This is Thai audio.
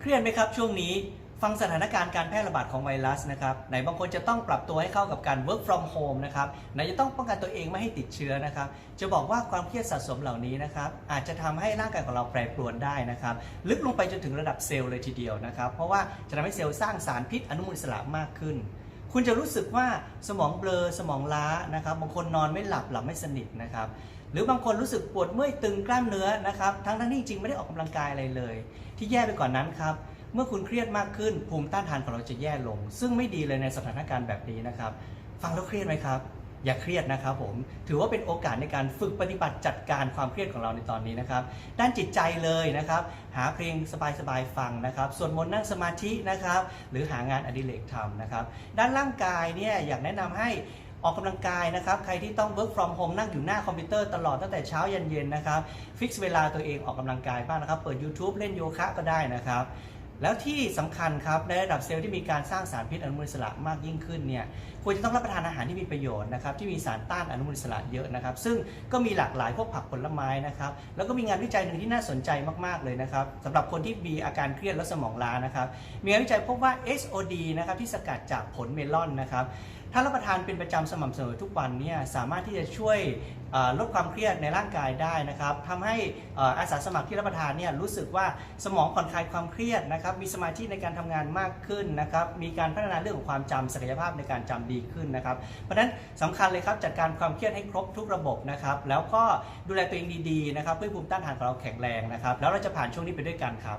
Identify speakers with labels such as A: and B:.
A: เครียดไหมครับช่วงนี้ฟังสถานการณ์การแพร่ระบาดของไวรัสนะครับไหนบางคนจะต้องปรับตัวให้เข้ากับการ work from home นะครับไหนจะต้องป้องกันตัวเองไม่ให้ติดเชื้อนะครับ จะบอกว่าความเครียดสะสมเหล่านี้นะครับอาจจะทำให้ร่างกายของเราแปรปรวนได้นะครับ ลึกลงไปจนถึงระดับเซลล์เลยทีเดียวนะครับ เพราะว่าจะทำให้เซลล์สร้างสารพิษอนุมูลอิสระมากขึ้น คุณจะรู้สึกว่าสมองเบลอสมองล้านะครับ บางคนนอนไม่หลับหลับไม่สนิทนะครับ หรือบางคนรู้สึกปวดเมื่อยตึงกล้ามเนื้อนะครับ ทั้งทั้งที่จริงไม่ได้ออกกำลังกายอะไรเลย ที่แย่ไปกว่านนั้นครับ เมื่อคุณเครียดมากขึ้นภูมิต้านทานของเราจะแย่ลง ซึ่งไม่ดีเลยในสถานการณ์แบบนี้นะครับ ฟังแล้วเครียดไหมครับ อย่าเครียดนะครับผม ถือว่าเป็นโอกาสในการฝึกปฏิบัติจัดการความเครียดของเราในตอนนี้นะครับ ด้านจิตใจเลยนะครับ หาเพลงสบายๆฟังนะครับส่วนมนต์นั่งสมาธินะครับ หรือหางานอดิเรกทำนะครับ ด้านร่างกายเนี่ยอยากแนะนำให้ออกกำลังกายนะครับ ใครที่ต้อง work from home นั่งอยู่หน้าคอมพิวเตอร์ตลอดตั้งแต่เช้ายันเย็นนะครับ ฟิกเวลาตัวเองออกกำลังกายบ้างนะครับ เปิด YouTube เล่นโยคะก็ได้นะครับ แล้วที่สำคัญครับในระดับเซลล์ที่มีการสร้างสารพิษอนุมูลอิสระมากยิ่งขึ้นเนี่ยควรจะต้องรับประทานอาหารที่มีประโยชน์นะครับที่มีสารต้านอนุมูลอิสระเยอะนะครับ ซึ่งก็มีหลากหลายพวกผักผลไม้นะครับแล้วก็มีงานวิจัยหนึ่งที่น่าสนใจมากๆเลยนะครับสำหรับคนที่มีอาการเครียดและสมองล้านะครับมีงานวิจัยพบว่า SOD นะครับที่สกัดจากผลเมลอนนะครับถ้ารับประทานเป็นประจำสม่ำเสมอทุกวันเนี่ยสามารถที่จะช่วยลดความเครียดในร่างกายได้นะครับทำให้อาสาสมัครที่รับประทานเนี่ยรู้สึกว่าสมองผ่อนคลายความเครียดนะครับ มีสมาธิในการทำงานมากขึ้นนะครับ มีการพัฒนาเรื่องของความจำศักยภาพในการจำดีขึ้นนะครับ เพราะฉะนั้นสำคัญเลยครับจัดการความเครียดให้ครบทุกระบบนะครับ แล้วก็ดูแลตัวเองดีๆนะครับเพื่อภูมิต้านทานของเราแข็งแรงนะครับ แล้วเราจะผ่านช่วงนี้ไปด้วยกันครับ